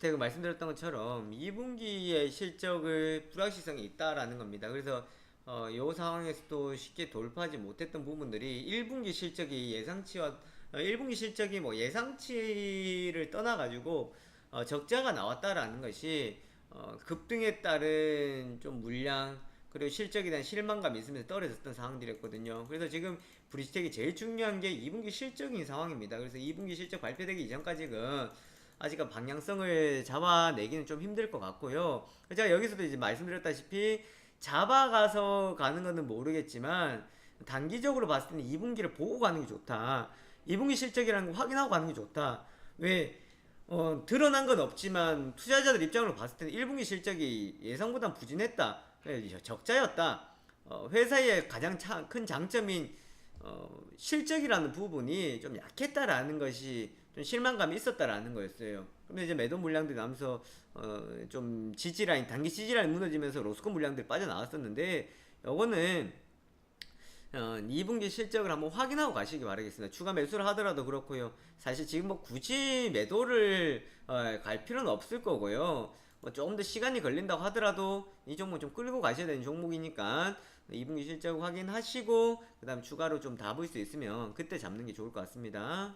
제가 말씀드렸던 것처럼 2분기의 실적을 불확실성이 있다라는 겁니다. 그래서 어, 요 상황에서도 쉽게 돌파하지 못했던 부분들이 1분기 실적이 예상치와 어, 1분기 실적이 뭐 예상치를 떠나가지고 어, 적자가 나왔다라는 것이 어, 급등에 따른 좀 물량 그리고 실적에 대한 실망감이 있으면서 떨어졌던 상황들이었거든요. 그래서 지금 브리스텍이 제일 중요한 게 2분기 실적인 상황입니다. 그래서 2분기 실적 발표되기 이전까지는 아직 방향성을 잡아내기는 좀 힘들 것 같고요. 제가 여기서도 이제 말씀드렸다시피 잡아가서 가는 거는 모르겠지만 단기적으로 봤을 때는 2분기를 보고 가는 게 좋다. 2분기 실적이라는 거 확인하고 가는 게 좋다. 왜 어, 드러난 건 없지만 투자자들 입장으로 봤을 때는 1분기 실적이 예상보다 부진했다. 그래서 적자였다. 어, 회사의 가장 차- 큰 장점인 어, 실적이라는 부분이 좀 약했다라는 것이 좀 실망감이 있었다라는 거였어요. 근데 이제 매도 물량들이 나면서 어, 좀 지지라인 단기 지지라인 무너지면서 로스코 물량들이 빠져나왔었는데 요거는 어, 2분기 실적을 한번 확인하고 가시기 바라겠습니다. 추가 매수를 하더라도 그렇고요. 사실 지금 뭐 굳이 매도를 어, 갈 필요는 없을 거고요. 뭐 조금 더 시간이 걸린다고 하더라도 이 종목 좀 끌고 가셔야 되는 종목이니까 2분기 실적 확인하시고 그 다음 추가로 좀다볼수 있으면 그때 잡는 게 좋을 것 같습니다.